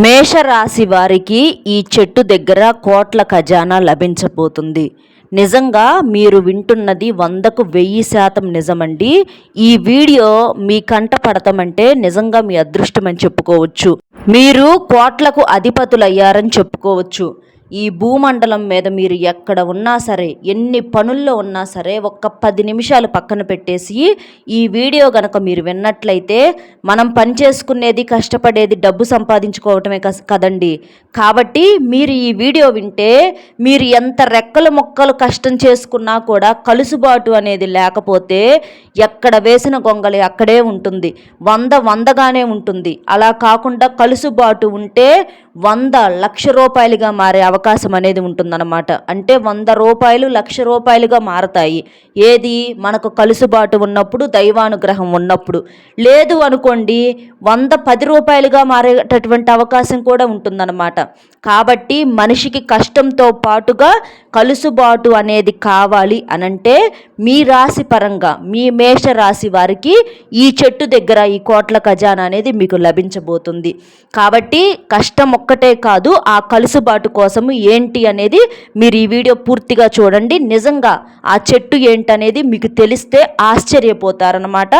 మేషరాశి వారికి ఈ చెట్టు దగ్గర కోట్ల ఖజానా లభించబోతుంది. నిజంగా మీరు వింటున్నది వందకు వెయ్యి శాతం నిజమండి. ఈ వీడియో మీ కంట పడతామంటే నిజంగా మీ అదృష్టం అని చెప్పుకోవచ్చు. మీరు కోట్లకు అధిపతులయ్యారని చెప్పుకోవచ్చు. ఈ భూమండలం మీద మీరు ఎక్కడ ఉన్నా సరే ఎన్ని పనుల్లో ఉన్నా సరే ఒక్క పది నిమిషాలు పక్కన పెట్టేసి ఈ వీడియో గనక మీరు విన్నట్లయితే మనం పని చేసుకునేది కష్టపడేది డబ్బు సంపాదించుకోవటమే కదండి. కాబట్టి మీరు ఈ వీడియో వింటే మీరు ఎంత రెక్కలు మొక్కలు కష్టం చేసుకున్నా కూడా కలుసుబాటు అనేది లేకపోతే ఎక్కడ వేసిన గొంగలి అక్కడే ఉంటుంది. వంద వందగానే ఉంటుంది. అలా కాకుండా కలుసుబాటు ఉంటే వంద లక్ష రూపాయలుగా మారే అవకాశం అనేది ఉంటుందన్నమాట. అంటే వంద రూపాయలు లక్ష రూపాయలుగా మారతాయి. ఏది? మనకు కలుసుబాటు ఉన్నప్పుడు దైవానుగ్రహం ఉన్నప్పుడు. లేదు అనుకోండి వంద పది రూపాయలుగా మారేటటువంటి అవకాశం కూడా ఉంటుందన్నమాట. కాబట్టి మనిషికి కష్టంతో పాటుగా కలుసుబాటు అనేది కావాలి అనంటే మీ రాశి పరంగా మీ మేష రాశి వారికి ఈ చెట్టు దగ్గర ఈ కోట్ల ఖజానా అనేది మీకు లభించబోతుంది. కాబట్టి కష్టం ఒక్కటే కాదు ఆ కలుసుబాటు కోసము ఏంటి అనేది మీరు ఈ వీడియో పూర్తిగా చూడండి. నిజంగా ఆ చెట్టు ఏంటనేది మీకు తెలిస్తే ఆశ్చర్యపోతారనమాట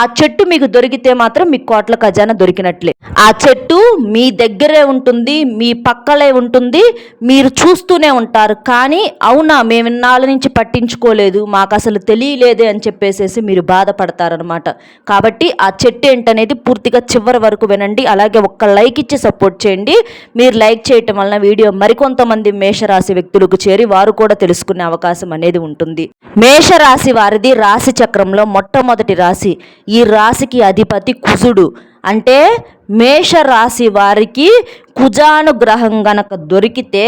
ఆ చెట్టు మీకు దొరికితే మాత్రం మీకు కోట్ల ఖజానా దొరికినట్లే. ఆ చెట్టు మీ దగ్గరే ఉంటుంది మీ పక్కలే ఉంటుంది మీరు చూస్తూనే ఉంటారు. కానీ అవునా మేము ఇన్నాళ్ళ నుంచి పట్టించుకోలేదు మాకు అసలు తెలియలేదే అని చెప్పేసేసి మీరు బాధపడతారనమాట కాబట్టి ఆ చెట్టు ఏంటనేది పూర్తిగా చివరి వరకు వినండి అలాగే ఒక్క లైక్ ఇచ్చి సపోర్ట్ చేయండి. మీరు లైక్ చేయటం వలన వీడియో మరికొంతమంది మేషరాశి వ్యక్తులకు చేరి వారు కూడా తెలుసుకునే అవకాశం అనేది ఉంటుంది. మేషరాశి వారిది రాశి చక్రంలో మొట్టమొదటి రాశి. ఈ రాశికి అధిపతి కుజుడు. అంటే మేషరాశి వారికి కుజానుగ్రహం గనక దొరికితే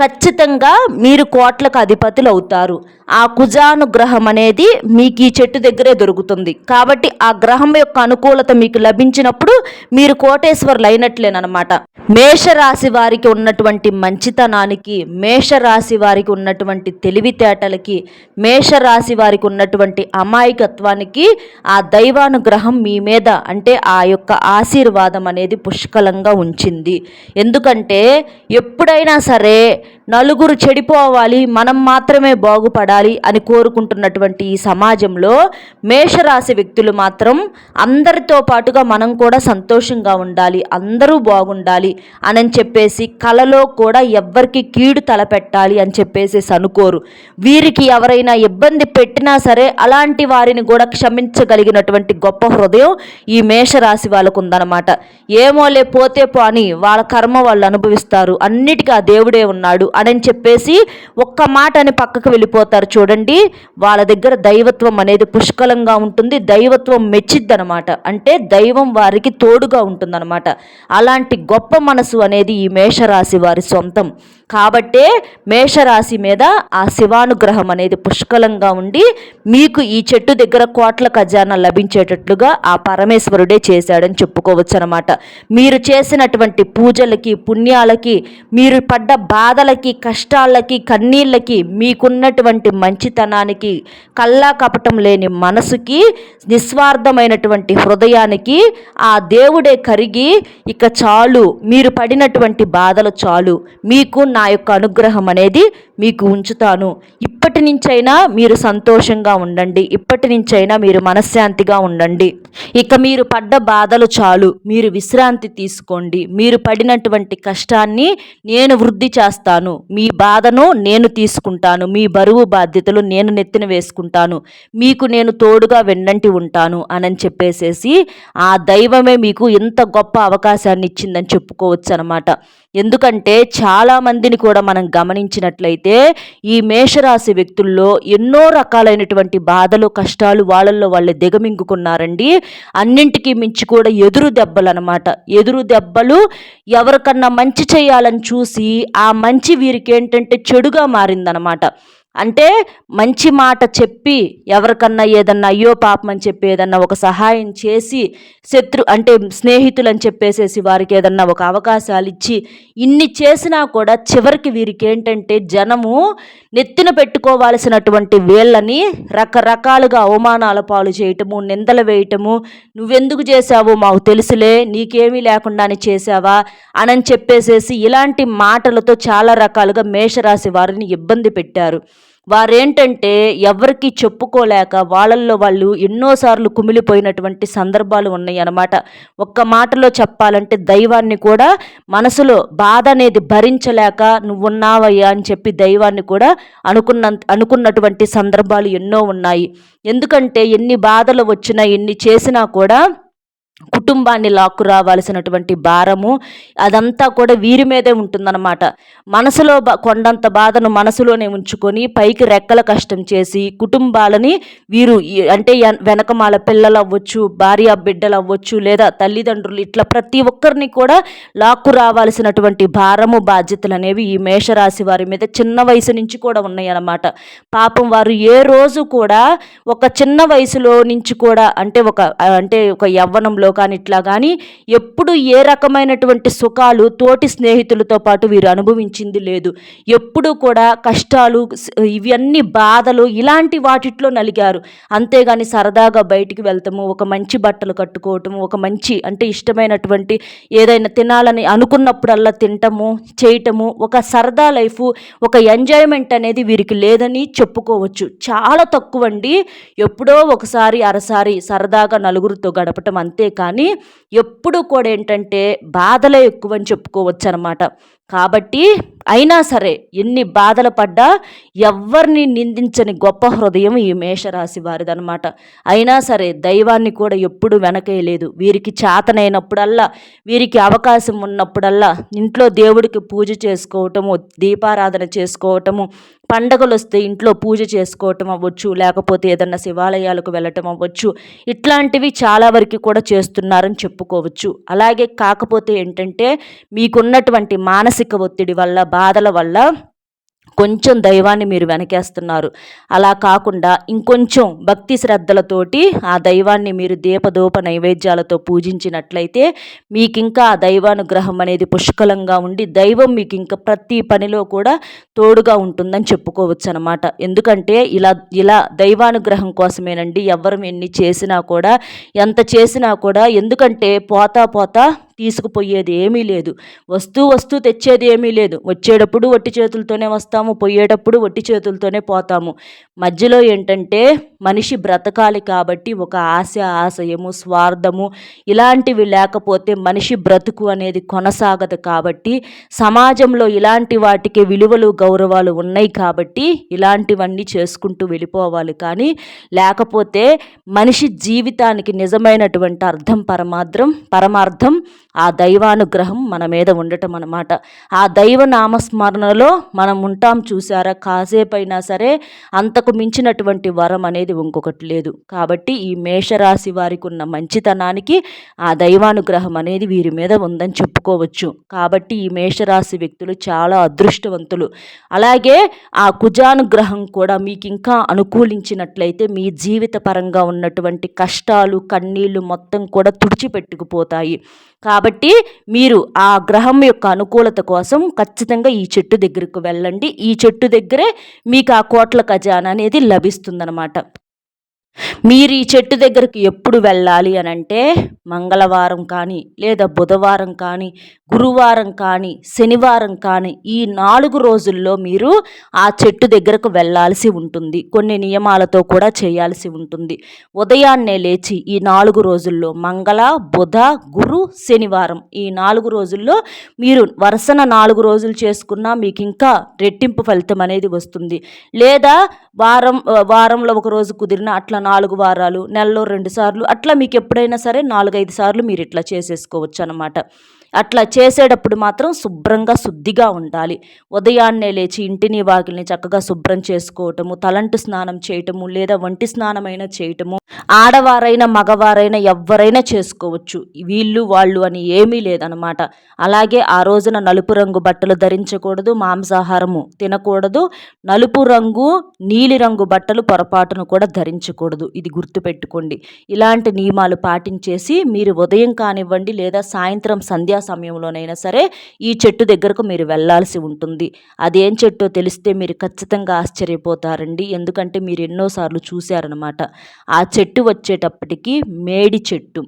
ఖచ్చితంగా మీరు కోట్లకు అధిపతులు అవుతారు. ఆ కుజానుగ్రహం అనేది మీకు ఈ చెట్టు దగ్గరే దొరుకుతుంది. కాబట్టి ఆ గ్రహం యొక్క అనుకూలత మీకు లభించినప్పుడు మీరు కోటేశ్వరులు అయినట్లేనమాట మేషరాశి వారికి ఉన్నటువంటి మంచితనానికి మేషరాశి వారికి ఉన్నటువంటి తెలివితేటలకి మేషరాశి వారికి ఉన్నటువంటి అమాయకత్వానికి ఆ దైవానుగ్రహం మీ మీద అంటే ఆ యొక్క ఆశీర్వాదం అనేది పుష్కలంగా ఉంచింది. ఎందుకంటే ఎప్పుడైనా సరే నలుగురు చెడిపోవాలి మనం మాత్రమే బాగుపడాలి అని కోరుకుంటున్నటువంటి ఈ సమాజంలో మేషరాశి వ్యక్తులు మాత్రం అందరితో పాటుగా మనం కూడా సంతోషంగా ఉండాలి అందరూ బాగుండాలి అని చెప్పేసి కలలో కూడా ఎవ్వరికి కీడు తలపెట్టాలి అని చెప్పేసి అనుకోరు వీరికి ఎవరైనా ఇబ్బంది పెట్టినా సరే అలాంటి వారిని కూడా క్షమించగలిగినటువంటి గొప్ప హృదయం ఈ మేషరాశి వాళ్ళకు ఉందన్నమాట ఏమోలే పోతే పోని వాళ్ళ కర్మ వాళ్ళు అనుభవిస్తారు అన్నిటికీ ఆ దేవుడే ఉన్నాడు. అని చెప్పేసి ఒక్క మాట అని పక్కకు వెళ్ళిపోతారు చూడండి. వాళ్ళ దగ్గర దైవత్వం అనేది పుష్కలంగా ఉంటుంది. దైవత్వం మెచ్చిద్దనమాట. అంటే దైవం వారికి తోడుగా ఉంటుందన్నమాట అలాంటి గొప్ప మనసు అనేది ఈ మేషరాశి వారి సొంతం. కాబట్టే మేషరాశి మీద ఆ శివానుగ్రహం అనేది పుష్కలంగా ఉండి మీకు ఈ చెట్టు దగ్గర కోట్ల ఖజానా లభించేటట్లుగా ఆ పరమేశ్వరుడే చేశాడని చెప్పుకోవచ్చు అనమాట మీరు చేసినటువంటి పూజలకి పుణ్యాలకి మీరు పడ్డ బాధ బాధలకి కష్టాలకి కన్నీళ్ళకి మీకున్నటువంటి మంచితనానికి కల్లా కపటం లేని మనసుకి నిస్వార్థమైనటువంటి హృదయానికి ఆ దేవుడే కరిగి ఇక చాలు మీరు పడినటువంటి బాధలు చాలు మీకు నా యొక్క అనుగ్రహం అనేది మీకు ఉంచుతాను. ఇప్పటి నుంచైనా మీరు సంతోషంగా ఉండండి. ఇప్పటి నుంచైనా మీరు మనశ్శాంతిగా ఉండండి. ఇక మీరు పడ్డ బాధలు చాలు. మీరు విశ్రాంతి తీసుకోండి. మీరు పడినటువంటి కష్టాన్ని నేను వృద్ధి చేస్తాను. మీ బాధను నేను తీసుకుంటాను. మీ బరువు బాధ్యతలు నేను నెత్తిన వేసుకుంటాను. మీకు నేను తోడుగా వెన్నంటి ఉంటాను అని చెప్పేసేసి ఆ దైవమే మీకు ఇంత గొప్ప అవకాశాన్ని ఇచ్చిందని చెప్పుకోవచ్చు అనమాట ఎందుకంటే చాలామందిని కూడా మనం గమనించినట్లయితే ఈ మేషరాశి వ్యక్తుల్లో ఎన్నో రకాలైనటువంటి బాధలు కష్టాలు వాళ్ళల్లో వాళ్ళు దిగమింగుకున్నారండి. అన్నింటికీ మించి కూడా ఎదురు దెబ్బలు అనమాట ఎదురు దెబ్బలు ఎవరికన్నా మంచి చేయాలని చూసి ఆ మంచి వీరికి ఏంటంటే చెడుగా మారిందనమాట. అంటే మంచి మాట చెప్పి ఎవరికన్నా ఏదన్నా అయ్యో పాపం అని చెప్పి ఏదన్నా ఒక సహాయం చేసి శత్రు అంటే స్నేహితులు అని చెప్పేసేసి వారికి ఏదన్నా ఒక అవకాశాలు ఇచ్చి ఇన్ని చేసినా కూడా చివరికి వీరికి ఏంటంటే జనము నెత్తిన పెట్టుకోవాల్సినటువంటి వీళ్ళని రకరకాలుగా అవమానాల పాలు చేయటము నిందలు వేయటము నువ్వెందుకు చేసావో మాకు తెలుసులే నీకేమీ లేకుండానే చేసావా అని చెప్పేసేసి ఇలాంటి మాటలతో చాలా రకాలుగా మేషరాశి వారిని ఇబ్బంది పెట్టారు. వారేంటంటే ఎవరికి చెప్పుకోలేక వాళ్ళల్లో వాళ్ళు ఎన్నోసార్లు కుమిలిపోయినటువంటి సందర్భాలు ఉన్నాయి అన్నమాట ఒక్క మాటలో చెప్పాలంటే దైవాన్ని కూడా మనసులో బాధ అనేది భరించలేక నువ్వున్నావయ్యా అని చెప్పి దైవాన్ని కూడా అనుకున్న అనుకున్నటువంటి సందర్భాలు ఎన్నో ఉన్నాయి. ఎందుకంటే ఎన్ని బాధలు వచ్చినా ఎన్ని చేసినా కూడా కుటుంబాన్ని లాక్కు రావాల్సినటువంటి భారము అదంతా కూడా వీరి మీదే ఉంటుందన్నమాట. మనసులో కొండంత బాధను మనసులోనే ఉంచుకొని పైకి రెక్కల కష్టం చేసి కుటుంబాలని వీరు అంటే వెనకమాల పిల్లలు అవ్వచ్చు భార్య బిడ్డలు అవ్వచ్చు లేదా తల్లిదండ్రులు ఇట్లా ప్రతి ఒక్కరిని కూడా లాక్కు రావాల్సినటువంటి భారము బాధ్యతలు అనేవి ఈ మేషరాశి వారి మీద చిన్న వయసు నుంచి కూడా ఉన్నాయి అన్నమాట పాపం వారు ఏ రోజు కూడా ఒక చిన్న వయసులో నుంచి కూడా అంటే ఒక అంటే ఒక యవ్వనంలో కానీ ఇట్లా కానీ ఎప్పుడు ఏ రకమైనటువంటి సుఖాలు తోటి స్నేహితులతో పాటు వీరు అనుభవించింది లేదు. ఎప్పుడు కూడా కష్టాలు ఇవన్నీ బాధలు ఇలాంటి వాటిట్లో నలిగారు. అంతేగాని సరదాగా బయటికి వెళ్తాము ఒక మంచి బట్టలు కట్టుకోవటము ఒక మంచి అంటే ఇష్టమైనటువంటి ఏదైనా తినాలని అనుకున్నప్పుడల్లా తింటము చేయటము ఒక సరదా లైఫ్ ఒక ఎంజాయ్మెంట్ అనేది వీరికి లేదని చెప్పుకోవచ్చు. చాలా తక్కువ అండి ఎప్పుడో ఒకసారి అరసారి సరదాగా నలుగురితో గడపటం అంతే కానీ ఎప్పుడు కూడా ఏంటంటే బాధలే ఎక్కువ అని చెప్పుకోవచ్చు అనమాట కాబట్టి అయినా సరే ఎన్ని బాధలు పడ్డా ఎవరిని నిందించని గొప్ప హృదయం ఈ మేషరాశి వారిదనమాట అయినా సరే దైవాన్ని కూడా ఎప్పుడు వెనకేయలేదు వీరికి చేతనైనప్పుడల్లా వీరికి అవకాశం ఉన్నప్పుడల్లా ఇంట్లో దేవుడికి పూజ చేసుకోవటము దీపారాధన చేసుకోవటము పండగలు వస్తే ఇంట్లో పూజ చేసుకోవటం అవ్వచ్చు లేకపోతే ఏదన్నా శివాలయాలకు వెళ్ళటం అవ్వచ్చు ఇట్లాంటివి చాలా వరకు కూడా చేస్తున్నారని చెప్పుకోవచ్చు. అలాగే కాకపోతే ఏంటంటే మీకున్నటువంటి మానసిక ఒత్తిడి వల్ల బాధల వల్ల కొంచెం దైవాన్ని మీరు వెనకేస్తున్నారు. అలా కాకుండా ఇంకొంచెం భక్తి శ్రద్ధలతోటి ఆ దైవాన్ని మీరు దీపదూప నైవేద్యాలతో పూజించినట్లయితే మీకు ఇంకా ఆ దైవానుగ్రహం అనేది పుష్కలంగా ఉండి దైవం మీకు ఇంకా ప్రతి పనిలో కూడా తోడుగా ఉంటుందని చెప్పుకోవచ్చు అనమాట ఎందుకంటే ఇలా ఇలా దైవానుగ్రహం కోసమేనండి. ఎవరు ఎన్ని చేసినా కూడా ఎంత చేసినా కూడా ఎందుకంటే పోతా పోతా తీసుకుపోయేది ఏమీ లేదు. వస్తూ వస్తూ తెచ్చేది ఏమీ లేదు. వచ్చేటప్పుడు వట్టి చేతులతోనే వస్తాము పోయేటప్పుడు వట్టి చేతులతోనే పోతాము. మధ్యలో ఏంటంటే మనిషి బ్రతకాలి కాబట్టి ఒక ఆశ ఆశయము స్వార్థము ఇలాంటివి లేకపోతే మనిషి బ్రతుకు అనేది కొనసాగదు కాబట్టి సమాజంలో ఇలాంటి వాటికి విలువలు గౌరవాలు ఉన్నాయి కాబట్టి ఇలాంటివన్నీ చేసుకుంటూ వెళ్ళిపోవాలి. కానీ లేకపోతే మనిషి జీవితానికి నిజమైనటువంటి అర్థం పరమార్థం పరమార్థం ఆ దైవానుగ్రహం మన మీద ఉండటం అనమాట ఆ దైవ నామస్మరణలో మనం ఉంటాం చూసారా కాసేపైనా సరే అంతకు మించినటువంటి వరం అనేది ఇంకొకటి లేదు. కాబట్టి ఈ మేషరాశి వారికి ఉన్న మంచితనానికి ఆ దైవానుగ్రహం అనేది వీరి మీద ఉందని చెప్పుకోవచ్చు. కాబట్టి ఈ మేషరాశి వ్యక్తులు చాలా అదృష్టవంతులు. అలాగే ఆ కుజానుగ్రహం కూడా మీకు ఇంకా అనుకూలించినట్లయితే మీ జీవిత పరంగా ఉన్నటువంటి కష్టాలు కన్నీళ్ళు మొత్తం కూడా తుడిచిపెట్టుకుపోతాయి కాబట్టి మీరు ఆ గ్రహం యొక్క అనుకూలత కోసం ఖచ్చితంగా ఈ చెట్టు దగ్గరకు వెళ్ళండి. ఈ చెట్టు దగ్గరే మీకు ఆ కోట్ల ఖజానా అనేది లభిస్తుందన్నమాట. మీరు ఈ చెట్టు దగ్గరికి ఎప్పుడు వెళ్ళాలి అని అంటే మంగళవారం కానీ లేదా బుధవారం కానీ గురువారం కానీ శనివారం కానీ ఈ నాలుగు రోజుల్లో మీరు ఆ చెట్టు దగ్గరకు వెళ్ళాల్సి ఉంటుంది. కొన్ని నియమాలతో కూడా చేయాల్సి ఉంటుంది. ఉదయాన్నే లేచి ఈ నాలుగు రోజుల్లో మంగళ బుధ గురు శనివారం ఈ నాలుగు రోజుల్లో మీరు వరుసన నాలుగు రోజులు చేసుకున్నా మీకు ఇంకా రెట్టింపు ఫలితం అనేది వస్తుంది. లేదా వారం వారంలో ఒక రోజు కుదిరిన అట్లా నాలుగు వారాలు నెలలో రెండు సార్లు అట్లా మీకు ఎప్పుడైనా సరే నాలుగైదు సార్లు మీరు ఇట్లా చేసేసుకోవచ్చు అనమాట అట్లా చేసేటప్పుడు మాత్రం శుభ్రంగా శుద్ధిగా ఉండాలి. ఉదయాన్నే లేచి ఇంటిని వాకిల్ని చక్కగా శుభ్రం చేసుకోవటము తలంటు స్నానం చేయటము లేదా వంటి స్నానమైనా చేయటము ఆడవారైనా మగవారైనా ఎవరైనా చేసుకోవచ్చు. వీళ్ళు వాళ్ళు అని ఏమీ లేదనమాట. అలాగే ఆ రోజున నలుపు రంగు బట్టలు ధరించకూడదు మాంసాహారము తినకూడదు నలుపు రంగు నీలిరంగు బట్టలు పొరపాటును కూడా ధరించకూడదు. ఇది గుర్తుపెట్టుకోండి. ఇలాంటి నియమాలు పాటించేసి మీరు ఉదయం కానివ్వండి లేదా సాయంత్రం సంధ్యా సమయంలోనైనా సరే ఈ చెట్టు దగ్గరకు మీరు వెళ్ళాల్సి ఉంటుంది. అదేం చెట్టో తెలిస్తే మీరు ఖచ్చితంగా ఆశ్చర్యపోతారండి. ఎందుకంటే మీరు ఎన్నోసార్లు చూశారనమాట ఆ చెట్టు వచ్చేటప్పటికి మేడి చెట్టు.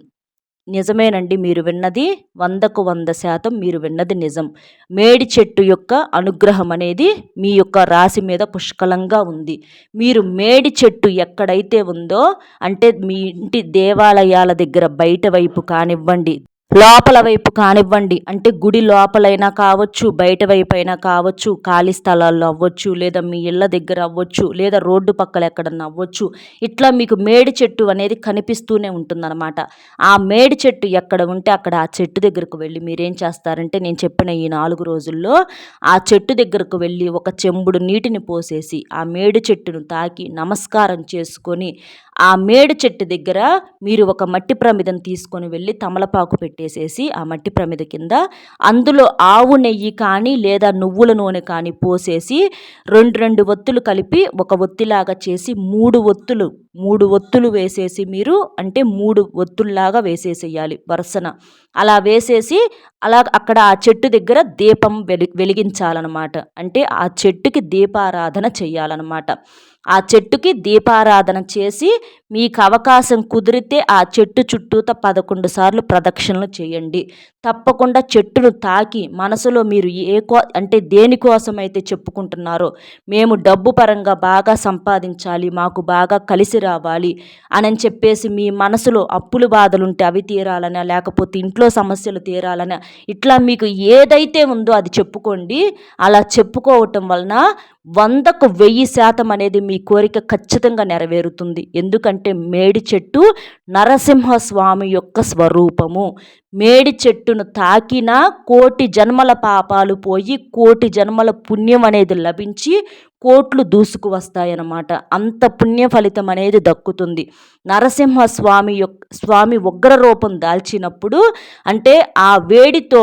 నిజమేనండి మీరు విన్నది వందకు వంద శాతం మీరు విన్నది నిజం. మేడి చెట్టు యొక్క అనుగ్రహం అనేది మీ యొక్క రాశి మీద పుష్కలంగా ఉంది. మీరు మేడి చెట్టు ఎక్కడైతే ఉందో అంటే మీ ఇంటి దేవాలయాల దగ్గర బయట వైపు కానివ్వండి లోపల వైపు కానివ్వండి. అంటే గుడి లోపలైనా కావచ్చు బయట వైపు అయినా కావచ్చు ఖాళీ స్థలాల్లో అవ్వచ్చు లేదా మీ ఇళ్ళ దగ్గర అవ్వచ్చు లేదా రోడ్డు పక్కల ఎక్కడన్నా అవ్వచ్చు ఇట్లా మీకు మేడి చెట్టు అనేది కనిపిస్తూనే ఉంటుందన్నమాట. ఆ మేడి చెట్టు ఎక్కడ ఉంటే అక్కడ ఆ చెట్టు దగ్గరకు వెళ్ళి మీరేం చేస్తారంటే నేను చెప్పిన ఈ నాలుగు రోజుల్లో ఆ చెట్టు దగ్గరకు వెళ్ళి ఒక చెంబుడు నీటిని పోసేసి ఆ మేడి చెట్టును తాకి నమస్కారం చేసుకొని ఆ మేడు చెట్టు దగ్గర మీరు ఒక మట్టి ప్రమిదం తీసుకొని వెళ్ళి తమలపాకు పెట్టేసేసి ఆ మట్టి ప్రమిద కింద అందులో ఆవు నెయ్యి కానీ లేదా నువ్వుల నూనె కానీ పోసేసి రెండు రెండు ఒత్తులు కలిపి ఒక ఒత్తిలాగా చేసి మూడు ఒత్తులు మూడు ఒత్తులు వేసేసి మీరు అంటే మూడు ఒత్తుల్లాగా వేసేసేయాలి వరుసన. అలా వేసేసి అలా అక్కడ ఆ చెట్టు దగ్గర దీపం వెలి వెలిగించాలన్నమాట. అంటే ఆ చెట్టుకి దీపారాధన చేయాలన్నమాట. ఆ చెట్టుకి దీపారాధన చేసి మీకు అవకాశం కుదిరితే ఆ చెట్టు చుట్టూత పదకొండు సార్లు ప్రదక్షిణలు చేయండి. తప్పకుండా చెట్టును తాకి మనసులో మీరు ఏ కో అంటే దేనికోసమైతే చెప్పుకుంటున్నారో మేము డబ్బు పరంగా బాగా సంపాదించాలి మాకు బాగా కలిసి రావాలి అని చెప్పేసి మీ మనసులో అప్పులు బాధలుంటే అవి తీరాలనా? లేకపోతే ఇంట్లో సమస్యలు తీరాలనా? ఇట్లా మీకు ఏదైతే ఉందో అది చెప్పుకోండి. అలా చెప్పుకోవటం వలన వందకు వెయ్యి శాతం అనేది మీ కోరిక ఖచ్చితంగా నెరవేరుతుంది. ఎందుకంటే మేడి చెట్టు నరసింహస్వామి యొక్క స్వరూపము. మేడి చెట్టును తాకిన కోటి జన్మల పాపాలు పోయి కోటి జన్మల పుణ్యం అనేది లభించి కోట్లు దూసుకు వస్తాయన్నమాట. అంత పుణ్య ఫలితం అనేది దక్కుతుంది. నరసింహ స్వామి యొక్క స్వామి ఉగ్ర రూపం దాల్చినప్పుడు అంటే ఆ వేడితో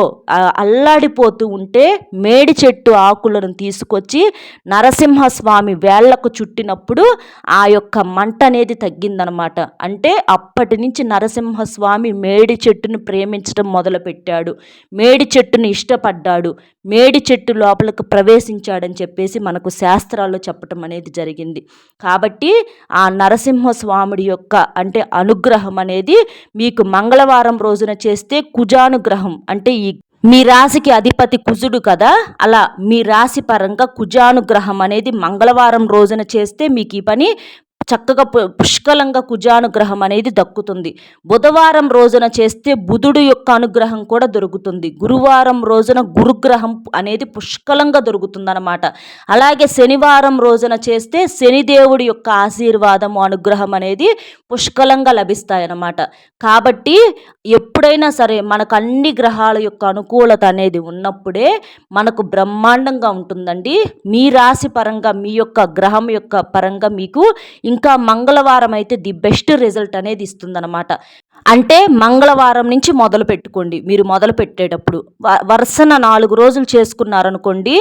అల్లాడిపోతూ ఉంటే మేడి చెట్టు ఆకులను తీసుకొచ్చి నరసింహస్వామి వేళ్ళకు చుట్టినప్పుడు ఆ యొక్క మంట అనేది తగ్గిందనమాట. అంటే అప్పటి నుంచి నరసింహస్వామి మేడి చెట్టును ప్రేమించడం మొదలుపెట్టాడు. మేడి చెట్టును ఇష్టపడ్డాడు. మేడి చెట్టు లోపలికి ప్రవేశించాడని చెప్పేసి మనకు శాస్త్రాల్లో చెప్పటం అనేది జరిగింది. కాబట్టి ఆ నరసింహస్వాముడి యొక్క అంటే అనుగ్రహం అనేది మీకు మంగళవారం రోజున చేస్తే కుజానుగ్రహం. అంటే ఈ మీ రాశికి అధిపతి కుజుడు కదా? అలా మీ రాశి పరంగా కుజానుగ్రహం అనేది మంగళవారం రోజున చేస్తే మీకు ఈ పని చక్కగా పుష్కలంగా కుజానుగ్రహం అనేది దక్కుతుంది. బుధవారం రోజున చేస్తే బుధుడు యొక్క అనుగ్రహం కూడా దొరుకుతుంది. గురువారం రోజున గురుగ్రహం అనేది పుష్కలంగా దొరుకుతుంది అనమాట అలాగే శనివారం రోజున చేస్తే శనిదేవుడి యొక్క ఆశీర్వాదము అనుగ్రహం అనేది పుష్కలంగా లభిస్తాయన్నమాట. కాబట్టి ఎప్పుడైనా సరే మనకు అన్ని గ్రహాల యొక్క అనుకూలత అనేది ఉన్నప్పుడే మనకు బ్రహ్మాండంగా ఉంటుందండి. మీ రాశి పరంగా మీ యొక్క గ్రహం యొక్క పరంగా మీకు ఇంకా ఇంకా మంగళవారం అయితే ది బెస్ట్ రిజల్ట్ అనేది ఇస్తుందన్నమాట. అంటే మంగళవారం నుంచి మొదలు పెట్టుకోండి. మీరు మొదలు పెట్టేటప్పుడు వరుసన నాలుగు రోజులు చేసుకున్నారనుకోండి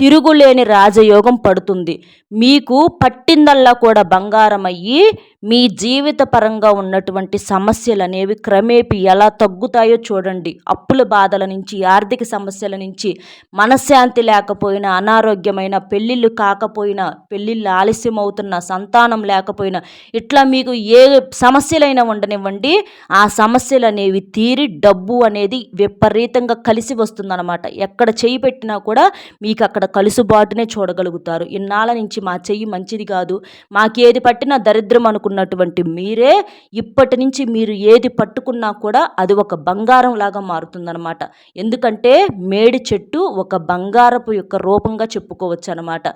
తిరుగులేని రాజయోగం పడుతుంది. మీకు పట్టిందల్లా కూడా బంగారం అయ్యి మీ జీవిత పరంగా ఉన్నటువంటి సమస్యలు అనేవి క్రమేపీ ఎలా తగ్గుతాయో చూడండి. అప్పుల బాధల నుంచి ఆర్థిక సమస్యల నుంచి మనశ్శాంతి లేకపోయినా అనారోగ్యమైన పెళ్ళిళ్ళు కాకపోయినా పెళ్ళిళ్ళు ఆలస్యం అవుతున్న సంతానం లేకపోయినా ఇట్లా మీకు ఏ సమస్యలైనా ఉండనివ్వండి. ఆ సమస్యలు అనేవి తీరి డబ్బు అనేది విపరీతంగా కలిసి వస్తుందన్నమాట. ఎక్కడ చేయి పెట్టినా కూడా మీకు అక్కడ కలుసుబాటునే చూడగలుగుతారు. ఇన్నాళ్ళ నుంచి మా చెయ్యి మంచిది కాదు. మాకేది పట్టినా దరిద్రం అనుకున్న పట్టుకున్నటువంటి మీరే ఇప్పటి నుంచి మీరు ఏది పట్టుకున్నా కూడా అది ఒక బంగారం లాగా మారుతుందన్నమాట. ఎందుకంటే మేడి చెట్టు ఒక బంగారపు యొక్క రూపంగా చెప్పుకోవచ్చు అనమాట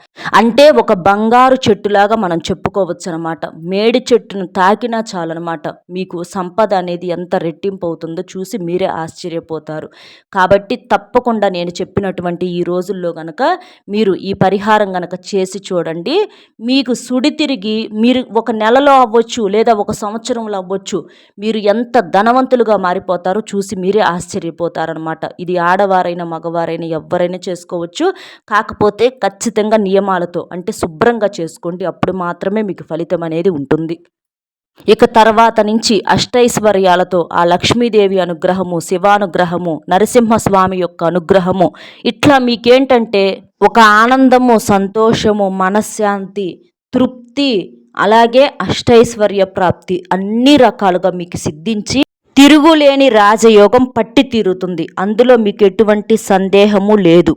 అంటే ఒక బంగారు చెట్టులాగా మనం చెప్పుకోవచ్చు అనమాట మేడి చెట్టును తాకినా చాలన్నమాట. మీకు సంపద అనేది ఎంత రెట్టింపు అవుతుందో చూసి మీరే ఆశ్చర్యపోతారు. కాబట్టి తప్పకుండా నేను చెప్పినటువంటి ఈ రోజుల్లో గనక మీరు ఈ పరిహారం గనక చేసి చూడండి. మీకు సుడి తిరిగి మీరు ఒక నెలలో అవ్వచ్చు లేదా ఒక సంవత్సరంలో అవ్వచ్చు మీరు ఎంత ధనవంతులుగా మారిపోతారో చూసి మీరే ఆశ్చర్యపోతారనమాట ఇది ఆడవారైనా మగవారైనా ఎవరైనా చేసుకోవచ్చు. కాకపోతే ఖచ్చితంగా నియమాలతో అంటే శుభ్రంగా చేసుకోండి. అప్పుడు మాత్రమే మీకు ఫలితం అనేది ఉంటుంది. ఇక తర్వాత నుంచి అష్టైశ్వర్యాలతో ఆ లక్ష్మీదేవి అనుగ్రహము శివానుగ్రహము నరసింహస్వామి యొక్క అనుగ్రహము ఇట్లా మీకేంటంటే ఒక ఆనందము సంతోషము మనశ్శాంతి తృప్తి అలాగే అష్టైశ్వర్య ప్రాప్తి అన్ని రకాలుగా మీకు సిద్ధించి తిరుగులేని రాజయోగం పట్టి తీరుతుంది. అందులో మీకు ఎటువంటి సందేహము లేదు.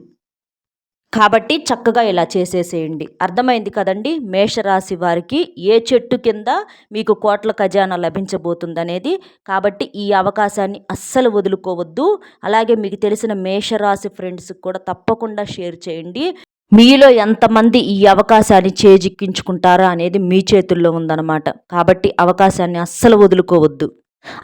కాబట్టి చక్కగా ఇలా చేసేసేయండి. అర్థమైంది కదండి? మేషరాశి వారికి ఏ చెట్టు కింద మీకు కోట్ల ఖజానా లభించబోతుందనేది. కాబట్టి ఈ అవకాశాన్ని అస్సలు వదులుకోవద్దు. అలాగే మీకు తెలిసిన మేషరాశి ఫ్రెండ్స్కి కూడా తప్పకుండా షేర్ చేయండి. మీలో ఎంతమంది ఈ అవకాశాన్ని చేజిక్కించుకుంటారా అనేది మీ చేతుల్లో ఉందన్నమాట. కాబట్టి అవకాశాన్ని అస్సలు వదులుకోవద్దు.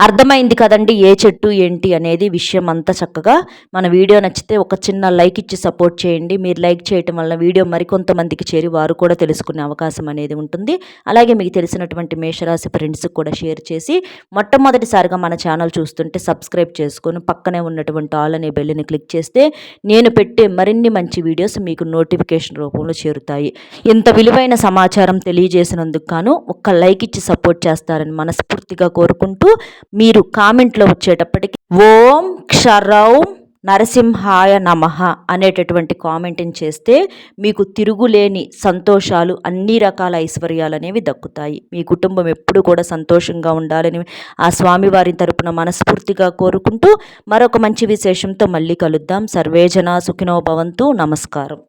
అర్థమైంది కదండి ఏ చెట్టు ఏంటి అనేది విషయం అంతా చక్కగా. మన వీడియో నచ్చితే ఒక చిన్న లైక్ ఇచ్చి సపోర్ట్ చేయండి. మీరు లైక్ చేయటం వల్ల వీడియో మరికొంతమందికి చేరి వారు కూడా తెలుసుకునే అవకాశం అనేది ఉంటుంది. అలాగే మీకు తెలిసినటువంటి మేషరాశి ఫ్రెండ్స్కి కూడా షేర్ చేసి మొట్టమొదటిసారిగా మన ఛానల్ చూస్తుంటే సబ్స్క్రైబ్ చేసుకొని పక్కనే ఉన్నటువంటి ఆల్ అనే బెల్లిని క్లిక్ చేస్తే నేను పెట్టే మరిన్ని మంచి వీడియోస్ మీకు నోటిఫికేషన్ రూపంలో చేరుతాయి. ఇంత విలువైన సమాచారం తెలియజేసినందుకు గాను ఒక్క లైక్ ఇచ్చి సపోర్ట్ చేస్తారని మనస్ఫూర్తిగా కోరుకుంటూ మీరు కామెంట్లో వచ్చేటప్పటికి ఓం క్షరౌం నరసింహాయ నమ అనేటటువంటి కామెంటింగ్ చేస్తే మీకు తిరుగులేని సంతోషాలు అన్ని రకాల ఐశ్వర్యాలు అనేవి దక్కుతాయి. మీ కుటుంబం ఎప్పుడు కూడా సంతోషంగా ఉండాలని ఆ స్వామివారి తరపున మనస్ఫూర్తిగా కోరుకుంటూ మరొక మంచి విశేషంతో మళ్ళీ కలుద్దాం. సర్వేజన సుఖినో భవంతు. నమస్కారం.